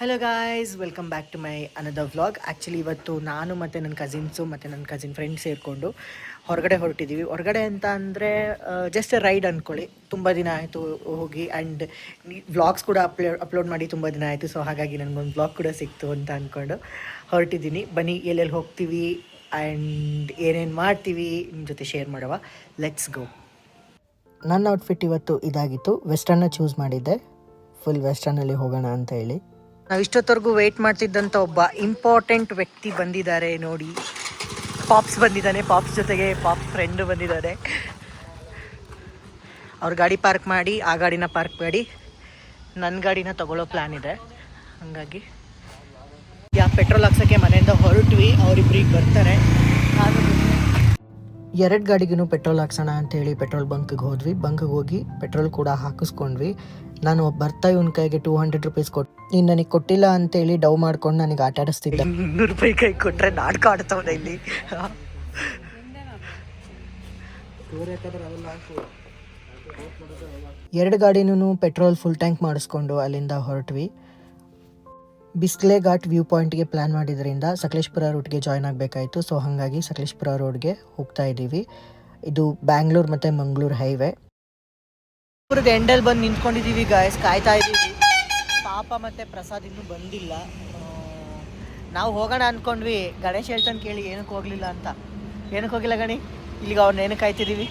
Hello guys welcome back to my another vlog actually ಇವತ್ತು ನಾನು ಮತ್ತು ನನ್ನ ಕಸಿನ್ಸು ಮತ್ತು ನನ್ನ ಕಸಿನ್ ಫ್ರೆಂಡ್ಸ್ ಸೇರಿಕೊಂಡು ಹೊರಗಡೆ ಹೊರಟಿದ್ದೀವಿ ಹೊರಗಡೆ ಅಂತ ಅಂದರೆ ಜಸ್ಟ್ ರೈಡ್ ಅಂದ್ಕೊಳ್ಳಿ ತುಂಬ ದಿನ ಆಯಿತು ಹೋಗಿ ಆ್ಯಂಡ್ ವ್ಲಾಗ್ಸ್ ಕೂಡ ಅಪ್ಲೋಡ್ ಅಪ್ಲೋಡ್ ಮಾಡಿ ತುಂಬ ದಿನ ಆಯಿತು. ಸೊ ಹಾಗಾಗಿ ನನಗೊಂದು ವ್ಲಾಗ್ ಕೂಡ ಸಿಕ್ತು ಅಂತ ಅಂದ್ಕೊಂಡು ಹೊರಟಿದ್ದೀನಿ ಬನ್ನಿ, ಎಲ್ಲೆಲ್ಲಿ ಹೋಗ್ತೀವಿ ಆ್ಯಂಡ್ ಏನೇನು ಮಾಡ್ತೀವಿ ನಿಮ್ಮ ಜೊತೆ ಶೇರ್ ಮಾಡುವ. ಲೆಟ್ಸ್ ಗೋ ನನ್ನ ಔಟ್ಫಿಟ್ ಇವತ್ತು ಇದಾಗಿತ್ತು. ವೆಸ್ಟರ್ನ ಚೂಸ್ ಮಾಡಿದ್ದೆ. ಫುಲ್ ವೆಸ್ಟರ್ನಲ್ಲಿ ಹೋಗೋಣ ಅಂತ ಹೇಳಿ. ನಾವು ಇಷ್ಟೊತ್ತವರೆಗೂ ವೆಯ್ಟ್ ಮಾಡ್ತಿದ್ದಂಥ ಒಬ್ಬ ಇಂಪಾರ್ಟೆಂಟ್ ವ್ಯಕ್ತಿ ಬಂದಿದ್ದಾರೆ ನೋಡಿ. ಪಾಪ್ಸ್ ಬಂದಿದ್ದಾನೆ ಪಾಪ್ಸ್ ಜೊತೆಗೆ ಪಾಪ್ಸ್ ಫ್ರೆಂಡು ಬಂದಿದ್ದಾರೆ ಅವ್ರ ಗಾಡಿ ಪಾರ್ಕ್ ಮಾಡಿ, ಆ ಗಾಡಿನ ಪಾರ್ಕ್ ಮಾಡಿ. ನನ್ನ ಗಾಡಿನ ತಗೊಳ್ಳೋ ಪ್ಲ್ಯಾನ್ ಇದೆ. ಹಾಗಾಗಿ ಯಾ ಪೆಟ್ರೋಲ್ ಹಾಕ್ಸೋಕ್ಕೆ ಮನೆಯಿಂದ ಹೊರಟ್ವಿ, ಅವರಿಬ್ರಿಗೆ ಬರ್ತಾರೆ. ನಾನು ಎರಡು ಗಾಡಿಗೂ ಪೆಟ್ರೋಲ್ ಹಾಕ್ಸೋಣ ಅಂತೇಳಿ ಪೆಟ್ರೋಲ್ ಬಂಕ್ಗೆ ಹೋದ್ವಿ. ಬಂಕ್ಗೆ ಹೋಗಿ ಪೆಟ್ರೋಲ್ ಕೂಡ ಹಾಕಿಸ್ಕೊಂಡ್ವಿ. ನಾನು ಬರ್ತಾ ಇವನ ಕೈಗೆ ಟೂ ಹಂಡ್ರೆಡ್ ರುಪೀಸ್ ಕೊಟ್ಟು ನೀನು ನನಗೆ ಕೊಟ್ಟಿಲ್ಲ ಅಂತೇಳಿ ಡವ್ ಮಾಡ್ಕೊಂಡು ನನಗೆ ಆಟ ಆಡಿಸ್ತಿದ್ದೆ. ರೂಪಾಯಿ ಕೈ ಕೊಟ್ಟರೆ ನಾಟಕ ಆಡ್ತಾವನೆ ಇಲ್ಲಿ. ಎರಡು ಗಾಡಿನೂ ಪೆಟ್ರೋಲ್ ಫುಲ್ ಟ್ಯಾಂಕ್ ಮಾಡಿಸ್ಕೊಂಡು ಅಲ್ಲಿಂದ ಹೊರಟ್ವಿ. ಬಿಸ್ಲೆ ಘಾಟ್ ವ್ಯೂ ಪಾಯಿಂಟ್ಗೆ ಪ್ಲ್ಯಾನ್ ಮಾಡಿದ್ರಿಂದ ಸಕಲೇಶ್ಪುರ ರೂಟ್ಗೆ ಜಾಯ್ನ್ ಆಗಬೇಕಾಯಿತು. ಸೊ ಹಾಗಾಗಿ ಸಕಲೇಶ್ಪುರ ರೋಡ್ಗೆ ಹೋಗ್ತಾ ಇದ್ದೀವಿ. ಇದು ಬ್ಯಾಂಗ್ಳೂರ್ ಮತ್ತು ಮಂಗಳೂರು ಹೈವೇ. ಊರಿಗೆ ಎಂಡಲ್ಲಿ ಬಂದು ನಿಂತ್ಕೊಂಡಿದ್ದೀವಿ ಗಾಯಸ್ ಕಾಯ್ತಾ ಇದ್ದೀವಿ. ಪಾಪ ಮತ್ತು ಪ್ರಸಾದ್ ಇನ್ನೂ ಬಂದಿಲ್ಲ. ನಾವು ಹೋಗೋಣ ಅಂದ್ಕೊಂಡ್ವಿ ಗಣೇಶ್ ಹೇಳ್ತಾನೆ ಕೇಳಿ ಏನಕ್ಕೆ ಹೋಗಲಿಲ್ಲ ಅಂತ. ಏನಕ್ಕೆ ಹೋಗಿಲ್ಲ ಗಣಿ? ಇಲ್ಲಿಗೆ ಅವ್ರನ್ನ ಏನಕ್ಕೆ ಕಾಯ್ತಿದ್ದೀವಿ?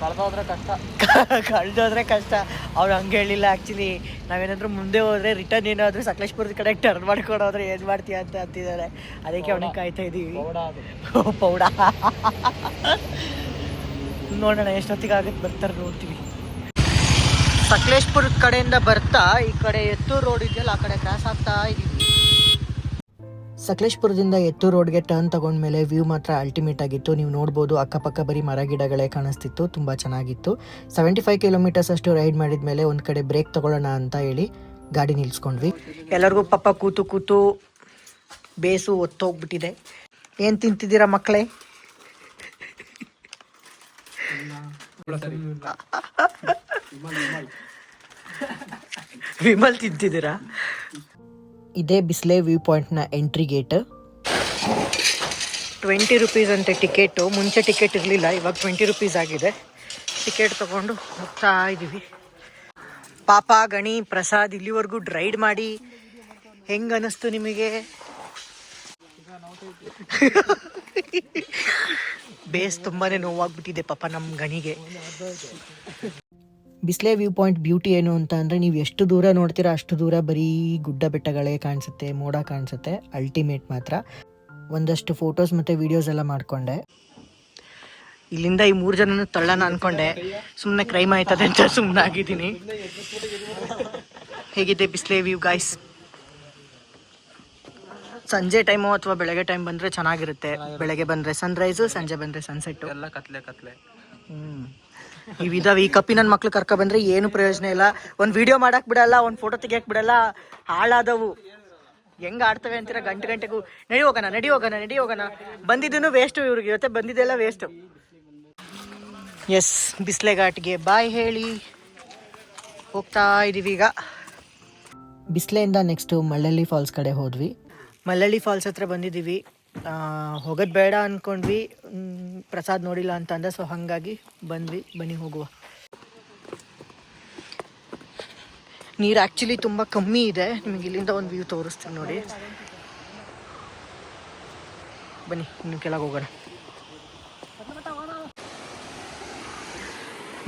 ಕಳ್ದೋದ್ರೆ ಕಷ್ಟ. ಕಳ್ದೋದ್ರೆ ಕಷ್ಟ. ಅವ್ರು ಹಂಗೆ ಹೇಳಿಲ್ಲ ಆ್ಯಕ್ಚುಲಿ ನಾವೇನಾದರೂ ಮುಂದೆ ಹೋದ್ರೆ ರಿಟರ್ನ್ ಏನಾದರೂ ಸಕಲೇಶ್ಪುರದ ಕಡೆ ಟರ್ನ್ ಮಾಡ್ಕೊಂಡು ಹೋದ್ರೆ ಏನು ಮಾಡ್ತೀಯ ಅಂತ ಅಂತಿದ್ದಾರೆ. ಅದಕ್ಕೆ ಅವನಿಗೆ ಕಾಯ್ತಾ ಇದ್ದೀವಿ ಪೌಡ ನೋಡೋಣ ಎಷ್ಟೊತ್ತಿಗೆ ಆಗುತ್ತೆ ಬರ್ತಾರೆ ನೋಡ್ತೀವಿ. ಸಕಲೇಶ್ಪುರದ ಕಡೆಯಿಂದ ಬರ್ತಾ ಈ ಕಡೆ ಎತ್ತೂರು ರೋಡ್ ಇದೆಯಲ್ಲ ಆ ಕಡೆ ಕ್ರಾಸ್ ಆಗ್ತಾ ಇದೀವಿ. ಸಕಲೇಶ್ಪುರದಿಂದ ಎತ್ತು ರೋಡ್ಗೆ ಟರ್ನ್ ತಗೊಂಡ್ಮೇಲೆ ವ್ಯೂ ಮಾತ್ರ ಅಲ್ಟಿಮೇಟ್ ಆಗಿತ್ತು. ನೀವು ನೋಡ್ಬೋದು ಅಕ್ಕಪಕ್ಕ ಬರೀ ಮರ ಗಿಡಗಳೇ ಕಾಣಿಸ್ತಿತ್ತು ತುಂಬ ಚೆನ್ನಾಗಿತ್ತು. ಸೆವೆಂಟಿ ಫೈವ್ ಕಿಲೋಮೀಟರ್ಸ್ ಅಷ್ಟು ರೈಡ್ ಮಾಡಿದ ಮೇಲೆ ಒಂದು ಕಡೆ ಬ್ರೇಕ್ ತಗೊಳ್ಳೋಣ ಅಂತ ಹೇಳಿ ಗಾಡಿ ನಿಲ್ಸ್ಕೊಂಡ್ವಿ. ಎಲ್ಲರಿಗೂ ಪಾಪ ಕೂತು ಕೂತು ಬೇಸು ಒತ್ತೋಗ್ಬಿಟ್ಟಿದೆ. ಏನು ತಿಂತಿದ್ದೀರಾ ಮಕ್ಕಳೇ? ವಿಮಲ್ ತಿಂತಿದ್ದೀರಾ? ಇದೇ ಬಿಸ್ಲೆ ವ್ಯೂ ಪಾಯಿಂಟ್ನ ಎಂಟ್ರಿ ಗೇಟ್ ಟ್ವೆಂಟಿ ರುಪೀಸ್ ಅಂತ ಟಿಕೆಟು ಮುಂಚೆ ಟಿಕೆಟ್ ಇರಲಿಲ್ಲ, ಇವಾಗ ಟ್ವೆಂಟಿ ರುಪೀಸ್ ಆಗಿದೆ. ಟಿಕೆಟ್ ತೊಗೊಂಡು ಹೋಗ್ತಾ ಇದ್ದೀವಿ ಪಾಪ ಗಣಿ, ಪ್ರಸಾದ್ ಇಲ್ಲಿವರೆಗೂ ಡ್ರೈಡ್ ಮಾಡಿ ಹೆಂಗೆ ಅನ್ನಿಸ್ತು ನಿಮಗೆ? ಬೇಸ್ ತುಂಬಾ ನೋವಾಗ್ಬಿಟ್ಟಿದೆ ಪಾಪ ನಮ್ಮ ಗಣಿಗೆ. ಬಿಸ್ಲೆ ವ್ಯೂ ಪಾಯಿಂಟ್ ಬ್ಯೂಟಿ ಏನು ಅಂತ ಅಂದರೆ ನೀವು ಎಷ್ಟು ದೂರ ನೋಡ್ತೀರಾ ಅಷ್ಟು ದೂರ ಬರೀ ಗುಡ್ಡ ಬೆಟ್ಟಗಳೇ ಕಾಣಿಸುತ್ತೆ ಮೋಡ ಕಾಣಿಸುತ್ತೆ ಅಲ್ಟಿಮೇಟ್ ಮಾತ್ರ. ಒಂದಷ್ಟು ಫೋಟೋಸ್ ಮತ್ತು ವಿಡಿಯೋಸ್ ಎಲ್ಲ ಮಾಡಿಕೊಂಡೆ. ಇಲ್ಲಿಂದ ಈ ಮೂರು ಜನನು ತಳ್ಳೋಣ ಅಂದ್ಕೊಂಡೆ ಸುಮ್ಮನೆ ಕ್ರೈಮ್ ಆಯ್ತದೆ ಅಂತ ಸುಮ್ಮನೆ ಆಗಿದ್ದೀನಿ. ಹೇಗಿದೆ ಬಿಸ್ಲೇ ವ್ಯೂ ಗಾಯ್ಸ್ ಸಂಜೆ ಟೈಮು ಅಥವಾ ಬೆಳಗ್ಗೆ ಟೈಮ್ ಬಂದರೆ ಚೆನ್ನಾಗಿರುತ್ತೆ. ಬೆಳಗ್ಗೆ ಬಂದರೆ ಸನ್ರೈಸು ಸಂಜೆ ಬಂದರೆ ಸನ್ಸೆಟ್ಟು ಎಲ್ಲ ಕತ್ಲೆ ಕತ್ಲೆ. ಹ್ಮ್. ಇವಿದಾವೆ ಈ ಕಪ್ಪಿ ನನ್ನ ಮಕ್ಳು ಕರ್ಕ ಬಂದ್ರೆ ಏನು ಪ್ರಯೋಜನ ಇಲ್ಲ. ಒಂದು ವಿಡಿಯೋ ಮಾಡಕ್ ಬಿಡಲ್ಲ ಒಂದು ಫೋಟೋ ತೆಗಿಯಕ್ ಬಿಡಲ್ಲ. ಹಾಳಾದವು. ಹೆಂಗ್ ಆಡ್ತವೆ ಅಂತೀರ ಗಂಟೆ ಗಂಟೆಗೂ. ನಡಿ ಹೋಗೋಣ ನಡಿ ಹೋಗೋಣ ನಡಿ ಹೋಗೋಣ ಬಂದಿದ್ದೂ ವೇಸ್ಟು ಇವ್ರಿಗೆ. ಇವತ್ತೆ ಬಂದಿದ್ದೆಲ್ಲ ವೇಸ್ಟು ಎಸ್ ಬಿಸ್ಲೆ ಘಾಟ್ಗೆ ಬಾಯ್ ಹೇಳಿ. ಹೋಗ್ತಾ ಇದೀವಿ ಈಗ. ಬಿಸ್ಲೆಯಿಂದ ನೆಕ್ಸ್ಟು ಮಳ್ಳಳ್ಳಿ ಫಾಲ್ಸ್ ಕಡೆ ಹೋದ್ವಿ. ಮಳ್ಳಳ್ಳಿ ಫಾಲ್ಸ್ ಹತ್ರ ಬಂದಿದ್ದೀವಿ. ಆ, ಹೋಗೋದ್ ಬೇಡ ಅಂದ್ಕೊಂಡ್ವಿ ಪ್ರಸಾದ್ ನೋಡಿಲ್ಲ ಅಂತ ಅಂದ ಸೊ ಹಾಗಾಗಿ ಬಂದ್ವಿ, ಬನ್ನಿ ಹೋಗುವ. ನೀರು ಆ್ಯಕ್ಚುಲಿ ತುಂಬ ಕಮ್ಮಿ ಇದೆ. ನಿಮಗೆ ಇಲ್ಲಿಂದ ಒಂದು ವ್ಯೂ ತೋರಿಸ್ತೀನಿ ನೋಡಿ. ಬನ್ನಿ, ಇನ್ನು ಕೆಳಗೆ ಹೋಗೋಣ.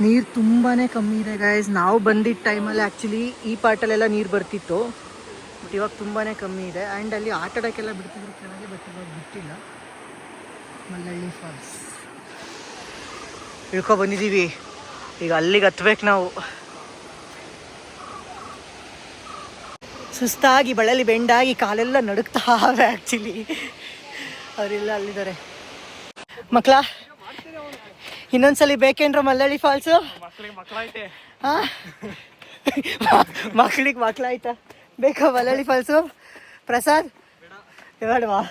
ನೀರು ತುಂಬಾ ಕಮ್ಮಿ ಇದೆ ಗಾಯ್ಸ್ ನಾವು ಬಂದಿದ್ದ ಟೈಮಲ್ಲಿ ಆ್ಯಕ್ಚುಲಿ ಈ ಪಾರ್ಟಲ್ಲೆಲ್ಲ ನೀರು ಬರ್ತಿತ್ತು. ಬಟ್ ಇವಾಗ ತುಂಬಾ ಕಮ್ಮಿ ಇದೆ. ಆ್ಯಂಡ್ ಅಲ್ಲಿ ಆಟ ಆಡೋಕ್ಕೆಲ್ಲ ಬಿಡ್ತಿದ್ರು ಚೆನ್ನಾಗಿ ಬಟ್ ಇವಾಗ ಬಿಟ್ಟಿಲ್ಲ. ಮಲ್ಲಳ್ಳಿ ಫಾಲ್ಸ್ ಇಳ್ಕೊ ಬಂದಿದ್ದೀವಿ. ಈಗ ಅಲ್ಲಿಗೆ ಹತ್ಬೇಕು ನಾವು. ಸುಸ್ತಾಗಿ ಬಳಲಿ ಬೆಂಡಾಗಿ ಕಾಲೆಲ್ಲ ನಡುಕ್ತಾವೆ ಆ್ಯಕ್ಚುಲಿ ಅವರೆಲ್ಲ ಅಲ್ಲಿದ್ದಾರೆ. ಮಕ್ಕಳ ಇನ್ನೊಂದ್ಸಲಿ ಬೇಕೇನ್ರ ಮಲ್ಲಳ್ಳಿ ಫಾಲ್ಸು ಮಕ್ಕಳಿಗೆ ಮಕ್ಳಾಯ್ತಾ ಬೇಕಾ ಮಲಯಾಳಿ ಫಾಲ್ಸು ಪ್ರಸಾದ್? ಬೇಡವಾ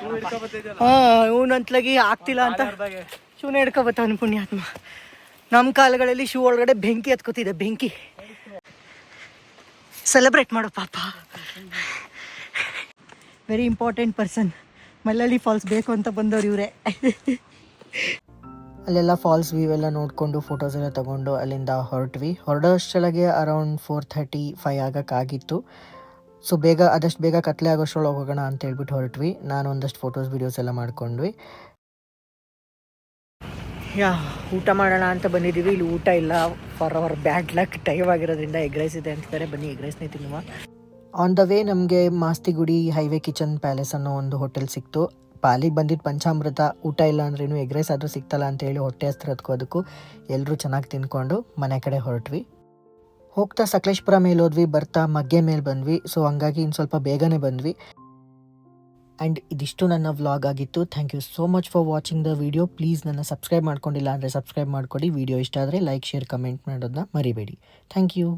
ಹಿಡ್ಕೊಬತ್ತಿದ್ಯಲ್ಲ ಹಾ ಇವನಂತ್ಲಾಗಿ ಆಗ್ತಿಲ್ಲ ಅಂತ. ಶೂನ ಹಿಡ್ಕೊಬತ್ತಾವನು ಪುಣ್ಯಾತ್ಮ. ನಮ್ಮ ಕಾಲಗಳಲ್ಲಿ ಶೂ ಒಳಗಡೆ ಬೆಂಕಿ ಹತ್ಕೋತಿದೆ ಬೆಂಕಿ. ಸೆಲೆಬ್ರೇಟ್ ಮಾಡು ಪಾಪ. Very important person Mallalli falls ಬೇಕು ಅಂತ ಬಂದವ್ರು ಇವರೇ. ಅಲ್ಲೆಲ್ಲ ಫಾಲ್ಸ್ ವ್ಯೂ ಎಲ್ಲ ನೋಡಿಕೊಂಡು ಫೋಟೋಸ್ ಎಲ್ಲ ತಗೊಂಡು ಅಲ್ಲಿಂದ ಹೊರಟ್ವಿ. ಹೊರಡೋಷ್ಟೊಳಗೆ ಅರೌಂಡ್ ಫೋರ್ ಥರ್ಟಿ ಫೈವ್ ಆಗೋಕ್ಕಾಗಿತ್ತು. ಸೊ ಬೇಗ, ಆದಷ್ಟು ಬೇಗ ಕತ್ಲೆ ಆಗೋಷ್ಟ್ರೊಳಗೆ ಹೋಗೋಣ ಅಂತ ಹೇಳ್ಬಿಟ್ಟು ಹೊರಟ್ವಿ. ನಾನು ಒಂದಷ್ಟು ಫೋಟೋಸ್ ವೀಡಿಯೋಸ್ ಎಲ್ಲ ಮಾಡ್ಕೊಂಡ್ವಿ. ಯಾ, ಊಟ ಮಾಡೋಣ ಅಂತ ಬಂದಿದ್ದೀವಿ. ಇಲ್ಲಿ ಊಟ ಇಲ್ಲ. For our bad luck time ಆಗಿರೋದ್ರಿಂದ ಎಗ್ ರೈಸ್ ಇದೆ ಅಂತಾರೆ ಬನ್ನಿ ಎಗ್ ರೈಸ್ನೇ ತಿನ್ನುವ. ಆನ್ ದ ವೇ ನಮಗೆ ಮಾಸ್ತಿಗುಡಿ ಹೈವೇ ಕಿಚನ್ ಪ್ಯಾಲೇಸ್ ಅನ್ನೋ ಒಂದು ಹೋಟೆಲ್ ಸಿಕ್ತು. ಪಾಲಿಗೆ ಬಂದಿದ್ದು ಪಂಚಾಮೃತ ಊಟ ಇಲ್ಲ ಅಂದ್ರೇನು ಎಗ್ ರೈಸ್ ಆದರೂ ಸಿಗ್ತಲ್ಲ ಅಂತೇಳಿ ಹೊಟ್ಟೆ ಹಸ್ತಿರೋದಕ್ಕೂ ಎಲ್ಲರೂ ಚೆನ್ನಾಗಿ ತಿನ್ಕೊಂಡು ಮನೆ ಕಡೆ ಹೊರಟ್ವಿ. ಹೋಗ್ತಾ ಸಕಲೇಶ್ಪುರ ಮೇಲೆ ಹೋದ್ವಿ, ಬರ್ತಾ ಮಗ್ಗೆ ಮೇಲೆ ಬಂದ್ವಿ, ಸೊ ಹಂಗಾಗಿ ಇನ್ನು ಸ್ವಲ್ಪ ಬೇಗನೆ ಬಂದ್ವಿ. ಆ್ಯಂಡ್ ಇದಿಷ್ಟು ನನ್ನ ವ್ಲಾಗ್ ಆಗಿತ್ತು. Thank you so much for watching the video. Please ನನ್ನ ಸಬ್ಸ್ಕ್ರೈಬ್ ಮಾಡ್ಕೊಂಡಿಲ್ಲ ಅಂದರೆ ಸಬ್ಸ್ಕ್ರೈಬ್ ಮಾಡ್ಕೊಡಿ. ವಿಡಿಯೋ ಇಷ್ಟ ಆದರೆ ಲೈಕ್, ಶೇರ್, ಕಮೆಂಟ್ ಮಾಡೋದನ್ನ ಮರಿಬೇಡಿ. Thank you.